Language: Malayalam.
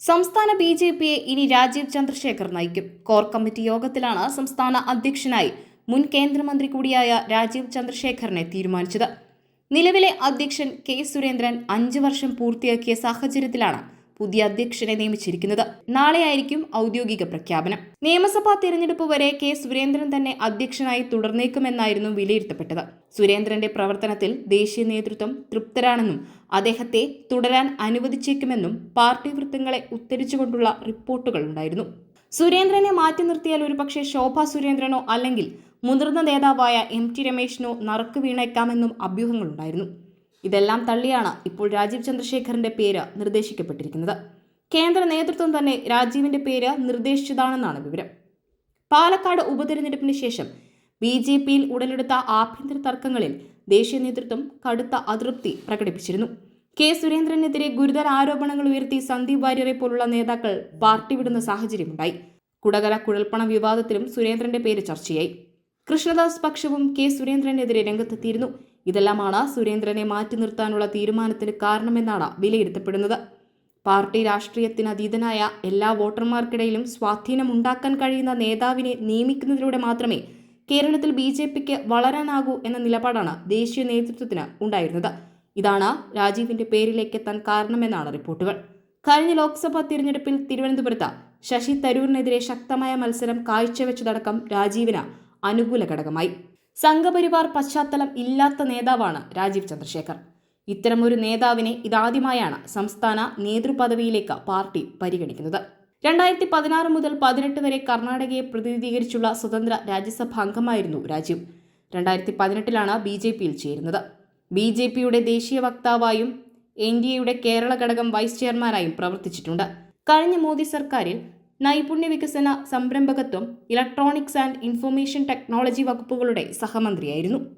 സംസ്ഥാന ബി ജെ പിയെ ഇനി രാജീവ് ചന്ദ്രശേഖർ നയിക്കും. കോർ കമ്മിറ്റി യോഗത്തിലാണ് സംസ്ഥാന അധ്യക്ഷനായി മുൻ കേന്ദ്രമന്ത്രി കൂടിയായ രാജീവ് ചന്ദ്രശേഖറിനെ തീരുമാനിച്ചത്. നിലവിലെ അധ്യക്ഷൻ കെ സുരേന്ദ്രൻ അഞ്ച് വർഷം പൂർത്തിയാക്കിയ സാഹചര്യത്തിലാണ് പുതിയ അധ്യക്ഷനെ നിയമിച്ചിരിക്കുന്നത്. നാളെയായിരിക്കും ഔദ്യോഗിക പ്രഖ്യാപനം. നിയമസഭാ തിരഞ്ഞെടുപ്പ് വരെ കെ സുരേന്ദ്രൻ തന്നെ അധ്യക്ഷനായി തുടർന്നേക്കുമെന്നായിരുന്നു വിലയിരുത്തപ്പെട്ടത്. സുരേന്ദ്രന്റെ പ്രവർത്തനത്തിൽ ദേശീയ നേതൃത്വം തൃപ്തരാണെന്നും അദ്ദേഹത്തെ തുടരാൻ അനുവദിച്ചേക്കുമെന്നും പാർട്ടി വൃത്തങ്ങളെ ഉത്തരിച്ചുകൊണ്ടുള്ള റിപ്പോർട്ടുകൾ ഉണ്ടായിരുന്നു. സുരേന്ദ്രനെ മാറ്റി നിർത്തിയാൽ ഒരുപക്ഷെ ശോഭ സുരേന്ദ്രനോ അല്ലെങ്കിൽ മുതിർന്ന നേതാവായ എം ടി രമേശിനോ നറുക്ക് വീണേക്കാമെന്നും അഭ്യൂഹങ്ങളുണ്ടായിരുന്നു ഇതെല്ലാം തള്ളിയാണ് ഇപ്പോൾ രാജീവ് ചന്ദ്രശേഖറിന്റെ പേര് നിർദ്ദേശിക്കപ്പെട്ടിരിക്കുന്നത്. കേന്ദ്ര നേതൃത്വം തന്നെ രാജീവിന്റെ പേര് നിർദ്ദേശിച്ചതാണെന്നാണ് വിവരം. പാലക്കാട് ഉപതെരഞ്ഞെടുപ്പിന് ശേഷം ബി ജെ പിയിൽ ഉടലെടുത്ത ആഭ്യന്തര തർക്കങ്ങളിൽ ദേശീയ നേതൃത്വം കടുത്ത അതൃപ്തി പ്രകടിപ്പിച്ചിരുന്നു. കെ. സുരേന്ദ്രനെതിരെ ഗുരുതര ആരോപണങ്ങൾ ഉയർത്തി സന്ദീപ് വാര്യരെ പോലുള്ള നേതാക്കൾ പാർട്ടി വിടുന്ന സാഹചര്യമുണ്ടായി. കുടകര കുഴൽപ്പണ വിവാദത്തിലും സുരേന്ദ്രന്റെ പേര് ചർച്ചയായി. കൃഷ്ണദാസ് പക്ഷവും കെ. സുരേന്ദ്രനെതിരെ രംഗത്തെത്തിയിരുന്നു. ഇതെല്ലാമാണ് സുരേന്ദ്രനെ മാറ്റി നിർത്താനുള്ള തീരുമാനത്തിന് കാരണമെന്നാണ് വിലയിരുത്തപ്പെടുന്നത്. പാർട്ടി രാഷ്ട്രീയത്തിന് അതീതനായ എല്ലാ വോട്ടർമാർക്കിടയിലും സ്വാധീനമുണ്ടാക്കാൻ കഴിയുന്ന നേതാവിനെ നിയമിക്കുന്നതിലൂടെ മാത്രമേ കേരളത്തിൽ ബി ജെ പിക്ക് വളരാനാകൂ എന്ന നിലപാടാണ് ദേശീയ നേതൃത്വത്തിന് ഉണ്ടായിരുന്നത്. ഇതാണ് രാജീവിന്റെ പേരിലേക്ക് എത്താൻ കാരണമെന്നാണ് റിപ്പോർട്ടുകൾ. കഴിഞ്ഞ ലോക്സഭാ തിരഞ്ഞെടുപ്പിൽ തിരുവനന്തപുരത്ത് ശശി തരൂരിനെതിരെ ശക്തമായ മത്സരം കാഴ്ചവെച്ചതടക്കം രാജീവിന് അനുകൂല ഘടകമായി. സംഘപരിവാർ പശ്ചാത്തലം ഇല്ലാത്ത നേതാവാണ് രാജീവ് ചന്ദ്രശേഖർ. ഇത്തരമൊരു നേതാവിനെ ഇതാദ്യമായാണ് സംസ്ഥാന നേതൃപദവിയിലേക്ക് പാർട്ടി പരിഗണിക്കുന്നത്. രണ്ടായിരത്തി പതിനാറ് മുതൽ പതിനെട്ട് വരെ കർണാടകയെ പ്രതിനിധീകരിച്ചുള്ള സ്വതന്ത്ര രാജ്യസഭാ അംഗമായിരുന്നു രാജീവ്. രണ്ടായിരത്തി പതിനെട്ടിലാണ് ബി ജെ പിയിൽ ചേരുന്നത്. ബി ജെ പിയുടെ ദേശീയ വക്താവായും എൻ ഡി എയുടെ കേരള ഘടകം വൈസ് ചെയർമാനായും പ്രവർത്തിച്ചിട്ടുണ്ട്. കഴിഞ്ഞ മോദി സർക്കാരിൽ നൈപുണ്യ വികസന സംരംഭകത്വം ഇലക്ട്രോണിക്സ് ആൻഡ് ഇൻഫർമേഷൻ ടെക്നോളജി വകുപ്പുകളുടെ സഹമന്ത്രിയായിരുന്നു.